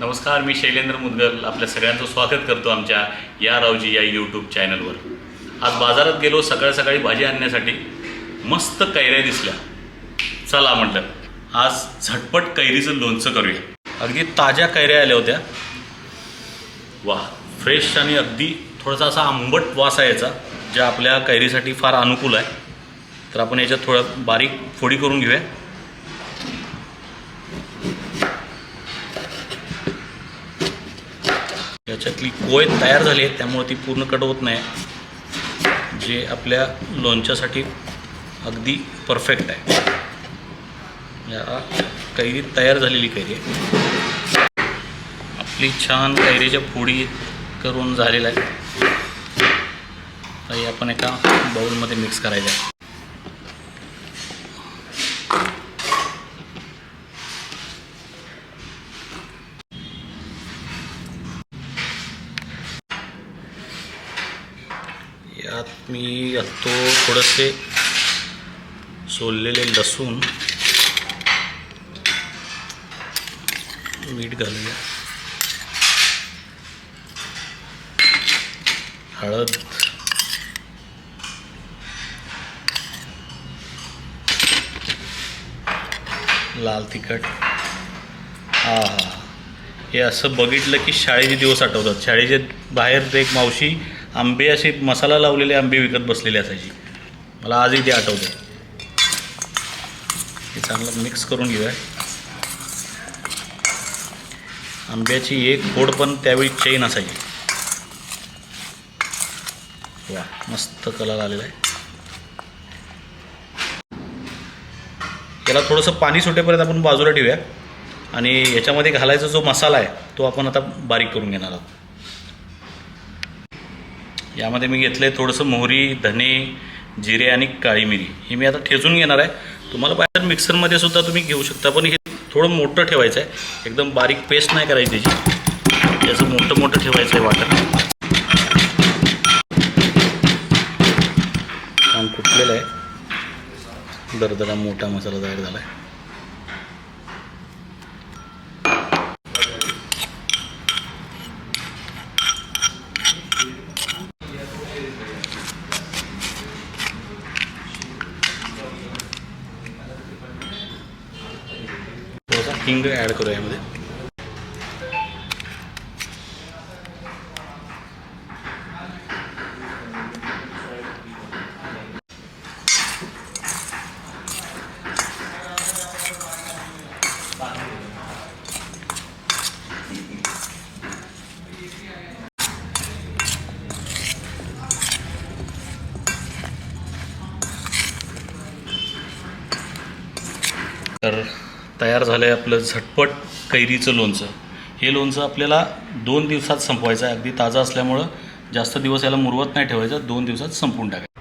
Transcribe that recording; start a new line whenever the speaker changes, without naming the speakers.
नमस्कार मी शैलेंद्र मुदगल. आपल्या सगळ्यांचं स्वागत करतो आमच्या या रावजी या यूट्यूब चॅनलवर आज बाजारात गेलो सकाळ सकाळी भाजी आणण्यासाठी. मस्त कैऱ्या दिसल्या. चला म्हटलं आज झटपट कैरीचं लोणचं करूया. अगदी ताज्या कैऱ्या आल्या होत्या. वा फ्रेश आणि अगदी थोडासा असा आंबट वास आहे याचा ज्या आपल्या कैरीसाठी फार अनुकूल आहे. तर आपण याच्यात थोडं बारीक फोडी करून घेऊया. याच्यातली कोय तयार झाली आहे त्यामुळे ती पूर्ण कट होत नाही. जे आपल्या लोणच्यासाठी अगदी परफेक्ट आहे. या कैरी तयार झालेली कैरी आहे. आपली छान कैरीच्या फोडी करून झालेलं आहे. तर आपण एका बाउलमध्ये मिक्स करायचं आहे यात मी घालतो थोडेसे सोललेले लसूण मीठ घालूया. हळद लाल तिखट. हा हा हे. असं बघितलं की शाळेचे दिवस आठवतात. शाळेच्या बाहेर एक मावशी आंबे असे मसाला लावलेले आंबे विकत बसलेले असायची. मला आजही ते आठवते हे चांगलं मिक्स करून घेऊया. आंब्याची एक फोड पण त्यावेळी चैन असायची. वा मस्त कलर आलेला आहे. याला थोडंसं पाणी सुटेपर्यंत आपण बाजूला ठेवूया. आणि याच्यामध्ये घालायचा जो मसाला आहे तो आपण आता बारीक करून घेणार आहोत. यामध्ये मी घेतलं आहे थोडंसं मोहरी धने जिरे आणि काळी मिरी. हे मी आता ठेचून घेणार आहे. तुम्हाला बाहेर मिक्सरमध्ये सुद्धा तुम्ही घेऊ शकता पण हे थोडं मोठं ठेवायचं आहे. एकदम बारीक पेस्ट नाही करायची त्याची. याचं मोठं मोठं ठेवायचं आहे वाटण. छान कुठलेलं आहे. दरदरा मोठा मसाला तयार झाला आहे थोडासा हिंग ॲड करूया यामध्ये तर तयार झालं आहे आपलं झटपट कैरीचं लोणचं. हे लोणचं आपल्याला दोन दिवसात संपवायचं आहे. अगदी ताजं असल्यामुळं जास्त दिवस याला मुरवत नाही ठेवायचं. दोन दिवसात संपून टाकायचं.